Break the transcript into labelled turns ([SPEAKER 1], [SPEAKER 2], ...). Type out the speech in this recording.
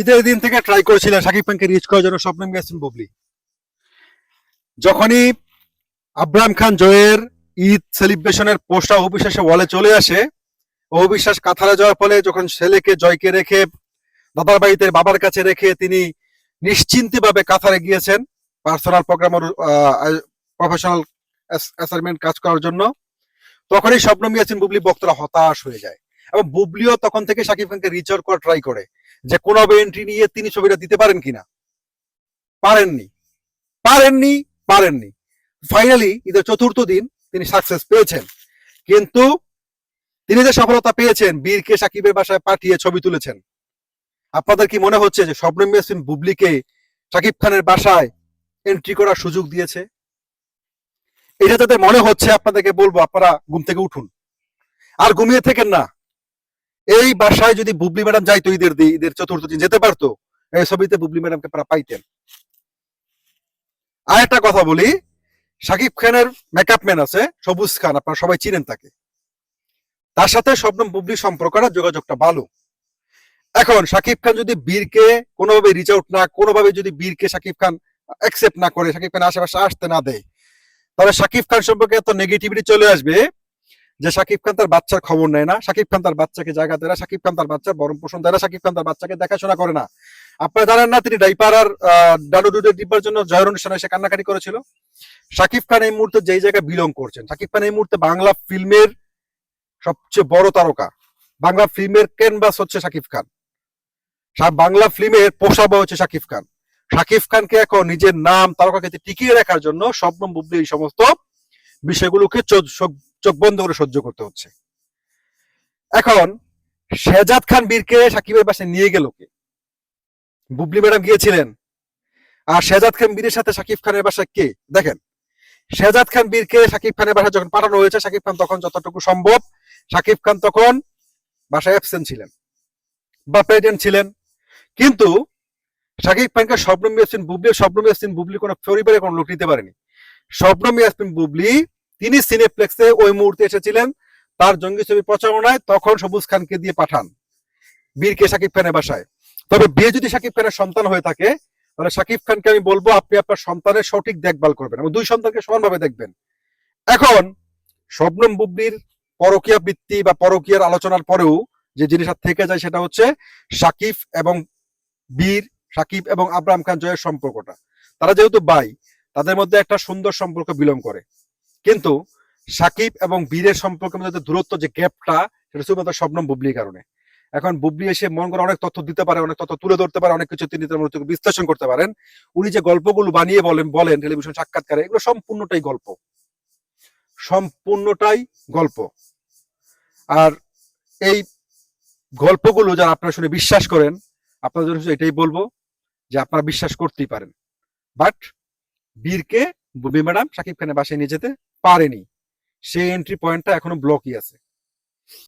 [SPEAKER 1] ঈদের দিন থেকে ট্রাই করেছিলেন সাকিব খানকে রিচ করার জন্য স্বপ্ন গেছেন বুবলি। যখনই আব্রাহাম খান জয়ের ঈদ সেলিব্রেশনের পোস্টটা অবিশ্বাসে ওয়ালে চলে আসে, অবিশ্বাস কাথারে যাওয়ার ফলে যখন ছেলেকে জয়কে রেখে দাদার বাড়িতে বাবার কাছে রেখে তিনি নিশ্চিন্তে ভাবে কাথারে গিয়েছেন পার্সোনাল প্রোগ্রামের প্রফেশনাল অ্যাসাইনমেন্ট কাজ করার জন্য, তখনই স্বপ্ন মিয়াছেন বুবলি বক্তরা হতাশ হয়ে যায়। এবং বুবলিও তখন থেকে সাকিব খানকে রিচ আউট করা ট্রাই করে। যে কোন এন্ট্রি নিয়ে তিনি ছবিটা দিতে পারেন কিনা? পারেননি। পারেননি পারেননি। ফাইনালি ঈদের চতুর্থ দিন তিনি সাকসেস পেয়েছেন। কিন্তু তিনি যে সফলতা পেয়েছেন, বীরকে সাকিবের বাসায় পাঠিয়ে ছবি তুলেছেন। আপনাদের কি মনে হচ্ছে যে স্বপ্ন ইয়াসিন বুবলিকে সাকিব খানের বাসায় এন্ট্রি করার সুযোগ দিয়েছে? এটা যাদের মনে হচ্ছে, আপনাদেরকে বলব, আপনারা ঘুম থেকে উঠুন। আর ঘুমিয়ে থেকেন না। এই বাসায় যদি বুবলি ম্যাডাম যাইতো, ঈদের দি, ঈদের চতুর্থ দিন যেতে পারতো, এই ছবিতে বুবলি ম্যাডামকে পাইতেন। আর একটা কথা বলি সাকিব খানের মেকআপ ম্যান আছে, সবুজ খান, আপনারা সবাই চিনেন তাকে। তার সাথে শবনম বুবলির সম্পর্কটা যোগাযোগটা ভালো। এখন সাকিব খান যদি বীরকে কোনোভাবে রিচ আউট না কোনোভাবে যদি বীরকে সাকিব খান অ্যাকসেপ্ট না করে সাকিব খান আশেপাশে আসতে না দেয়, তাহলে সাকিব খান সম্পর্কে এত নেগেটিভিটি চলে আসবে যে সাকিব খান তার বাচ্চার খবর নেয় না, সাকিব খান তার বাচ্চাকে জায়গা দেয় না, সাকিব খান তার বাচ্চার বরণ পোষণ দেয় না, সাকিব খান তার বাচ্চাকে দেখাশোনা করে না। আপনারা জানেন না, তিনি ডাইপার আর ডাডু ডুডের ডিব্বার জন্য জয়ের অনুষ্ঠানে এসে কান্নাকাটি করেছিল। সাকিব খান এই মুহূর্তে যেই জায়গায় বিলং করছেন, সাকিব খান এই মুহূর্তে বাংলা ফিল্মের সবচেয়ে বড় তারকা। বাংলা ফিল্মের ক্যানভাস হচ্ছে সাকিব খান। বাংলা ফিল্মের পোষাবা হচ্ছে সাকিব খান। সাকিব খানকে এখন নিজের নাম তারকাকে টিকিয়ে রাখার জন্য স্বপ্ন বুবলি এই সমস্ত বিষয়গুলোকে চোখ- বন্ধ করে সহ্য করতে হচ্ছে। এখন শেজাদ খান বীরকে সাকিবের বাসায় নিয়ে গেল কে? বুবলি ম্যাডাম গিয়েছিলেন। আর শেজাদ খান বীরের সাথে সাকিব খানের বাসায় কে? দেখেন, শেজাদ খান বীরকে সাকিব খানের বাসায় যখন পাঠানো হয়েছে, সাকিব খান তখন যতটুকু সম্ভব, সাকিব খান তখন বাসায় অ্যাবসেন্ট ছিলেন, বা প্রেজেন্ট ছিলেন। কিন্তু সাকিব খানকে স্বপ্নম ইয়াসিন বুবলি, স্বপ্নম ইয়াসিন বুবলি কোনো পরিবারে কোনো লোক নিতে পারেনি। স্বপ্নম ইয়াসিন বুবলি তিনি সিনেপ্লেক্সে ওই মুহূর্তে এসেছিলেন। তার জঙ্গি ছবি প্রচারণায় তখন সবুজ খানকে দিয়ে পাঠান বীরকে সাকিব খানের বাসায়। তবে বিয়ে যদি সাকিব খানের সন্তান হয়ে থাকে, তাহলে সাকিব খানকে আমি বলব আপনি আপনার সন্তানের সঠিক দেখভাল করবেন এবং দুই সন্তানকে সমানভাবে দেখবেন। এখন শবনম বুবলির পরকীয়া বৃত্তি বা পরকীয়ার আলোচনার পরেও যে জিনিসটা থেকে যায় সেটা হচ্ছে সাকিব এবং বীর, সাকিব এবং আব্রাহাম খান জয়ের সম্পর্কটা। তারা যেহেতু বাই, তাদের মধ্যে একটা সুন্দর সম্পর্ক বিলং করে। কিন্তু সাকিব এবং বীরের সম্পর্কের মধ্যে দূরত্ব, যে গ্যাপটা সেটা শুধুমাত্র শবনম বুবলির কারণে। এখন বুবলি এসে মন করে অনেক তথ্য দিতে পারে, অনেক তথ্য তুলে ধরতে পারে, অনেক কিছু তিনি বিশ্লেষণ করতে পারেন। উনি যে গল্পগুলো বানিয়ে বলেন বলেন টেলিভিশন সাক্ষাৎকারে, এগুলো সম্পূর্ণটাই গল্প। সম্পূর্ণটাই গল্প। আর এই গল্পগুলো যারা আপনারা শুনে বিশ্বাস করেন, আপনাদের জন্য এটাই বলব যে আপনারা বিশ্বাস করতেই পারেন। বাট বীরকে বুবি ম্যাডাম সাকিব খানের বাসায় নিয়ে যেতে পারেনি। সেই এন্ট্রি পয়েন্টটা এখনও ব্লকই আছে।